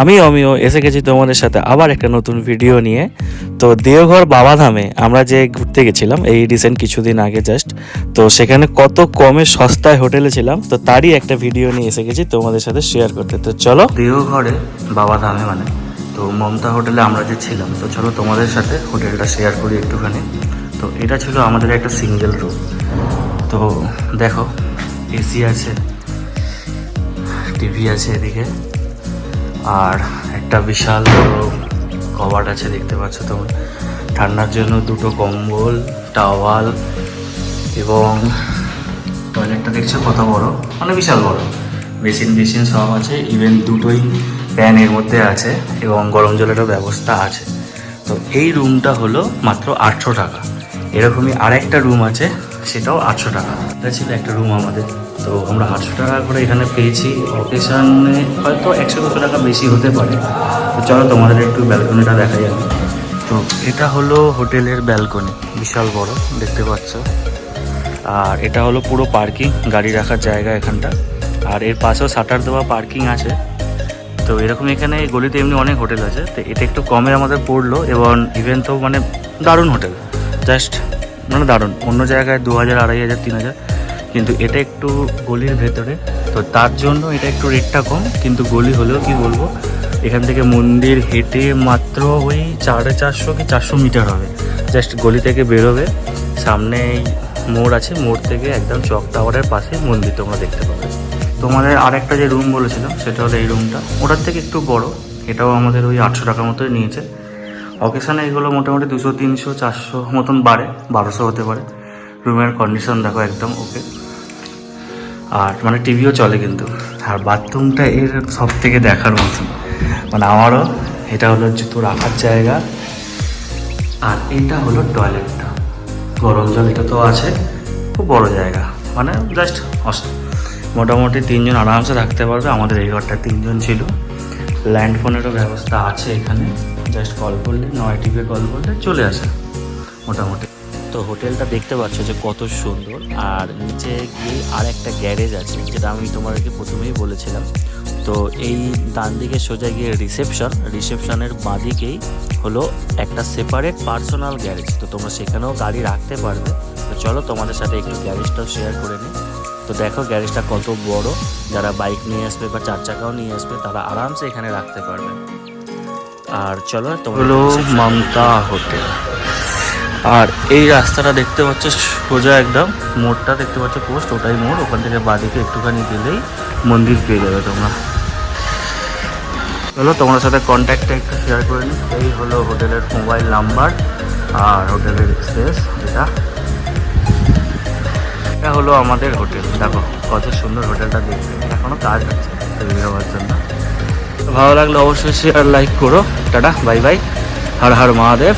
আমি অমিও এসে গেছি তোমাদের সাথে আবার একটা নতুন ভিডিও নিয়ে। তো দেওঘর বাবাধামে আমরা যে ঘুরতে গেছিলাম, এই রিসেন্ট কিছুদিন আগে জাস্ট তো সেখানে কত কমে সস্তায় হোটেলে ছিলাম, তো তারই একটা ভিডিও নিয়ে এসে গেছি তোমাদের সাথে শেয়ার করতে। তো চলো। দেওঘরে বাবাধামে মানে তো মমতা হোটেলে আমরা যে ছিলাম, তো চলো তোমাদের সাথে হোটেলটা শেয়ার করি একটুখানি। তো এটা ছিল আমাদের একটা সিঙ্গেল রুম তো দেখো এসি আছে টিভি আছে এদিকে। আর একটা বিশাল বড় কবাট আছে, দেখতে পাচ্ছ তোমরা। ঠান্ডার জন্য দুটো কম্বল, টাওয়াল এবং টয়লেটটা দেখছ কত বড়? মানে বিশাল বড়। বেসিন বেসিন সব আছে ইভেন দুটোই প্যান এর মধ্যে আছে এবং গরম জলেরও ব্যবস্থা আছে। তো এই রুমটা হলো মাত্র আটশো টাকা। এরকমই আরেকটা রুম আছে, সেটাও আটশো টাকা। এটা ছিল একটা রুম আমাদের। তো আমরা আটশো টাকা করে এখানে পেয়েছি। অকেশানে হয়তো একশো, দুশো টাকা বেশি হতে পারে। তো চলো তোমাদের একটু ব্যালকনিটা দেখা যাবে তো এটা হলো হোটেলের ব্যালকনি বিশাল বড়, দেখতে পাচ্ছ। আর এটা হলো পুরো পার্কিং গাড়ি রাখার জায়গা এখানটা। আর এর পাশেও শাটার দেওয়া পার্কিং আছে। তো এরকম এখানে গলিতে এমনি অনেক হোটেল আছে। তো এটা একটু কমে আমাদের পড়ল এবং ইভেন তো মানে দারুণ হোটেল। জাস্ট মানে দারুণ। অন্য জায়গায় দু হাজার, আড়াই হাজার, তিন হাজার। কিন্তু এটা একটু গলির ভেতরে। তো তার জন্য এটা একটু রেটটা কম, কিন্তু গলি হলেও কি বলব, এখান থেকে মন্দির হেঁটে মাত্র ওই সাড়ে চারশো কি চারশো মিটার হবে। জাস্ট গলি থেকে বেরোবে, সামনে এই মোড় আছে, মোড় থেকে একদম চক টাওয়ারের পাশে মন্দির তোমরা দেখতে পাবে। তোমাদের আরেকটা যে রুম বলেছিলাম, সেটা হলো এই রুমটা ওটার থেকে একটু বড়, এটাও আমাদের ওই আটশো টাকার মতোই নিয়েছে। অকেশানে এগুলো মোটামুটি দুশো, তিনশো, চারশো মতন বাড়ে, বারোশো হতে পারে। রুমের কন্ডিশন দেখো একদম ওকে আর মানে টিভিও চলে কিন্তু। আর বাথরুমটা এর সব থেকে দেখার মতন। মানে আমারও এটা হলো জুতো রাখার জায়গা। আর এটা হলো টয়লেটটা গরম জল, এটা তো আছে। খুব বড় জায়গা। মানে জাস্ট মোটামুটি তিনজন আরামসে থাকতে পারবে। আমাদের এই ঘরটা তিনজন ছিল। ল্যান্ড ফোনেরও ব্যবস্থা আছে এখানে। জাস্ট কল করলে, নয় টিপে কল করলে চলে আসে। মোটামুটি। তো হোটেলটা দেখতে পাচ্ছ যে কত সুন্দর। আর নিচে গিয়ে আর একটা গ্যারেজ আছে যেটা আমি তোমাদেরকে প্রথমেই বলেছিলাম। তো এই ডান দিকে সোজা গিয়ে রিসেপশন রিসেপশনের বাঁদিকেই হলো একটা সেপারেট পার্সোনাল গ্যারেজ তো তোমরা সেখানেও গাড়ি রাখতে পারবে। তো চলো তোমাদের সাথে একটু গ্যারেজটাও শেয়ার করে নিই। তো দেখো গ্যারেজটা কত বড়। যারা বাইক নিয়ে আসবে বা চার চাকাও নিয়ে আসবে তারা আরামসে এখানে রাখতে পারবে। আর চলো তোমরা হলো মমতা হোটেল। আর এই রাস্তাটা দেখতে পাচ্ছ, সোজা একদম। মোড়টা দেখতে পাচ্ছ, পোস্ট, ওটাই মোড়। ওখান থেকে বাদিকে একটুখানি গেলেই মন্দির পেয়ে যাবে তোমরা। চলো তোমার সাথে কন্ট্যাক্টটা একটু শেয়ার করে নিই। এই হলো হোটেলের মোবাইল নাম্বার আর হোটেলের স্পেস যেটা। এটা হলো আমাদের হোটেল। দেখো, কত সুন্দর হোটেলটা দেখতে। এখনও কাজ তৈরি হওয়ার জন্য। ভালো লাগলে অবশ্যই শেয়ার লাইক করো। Tata bye bye Har Har Mahadev.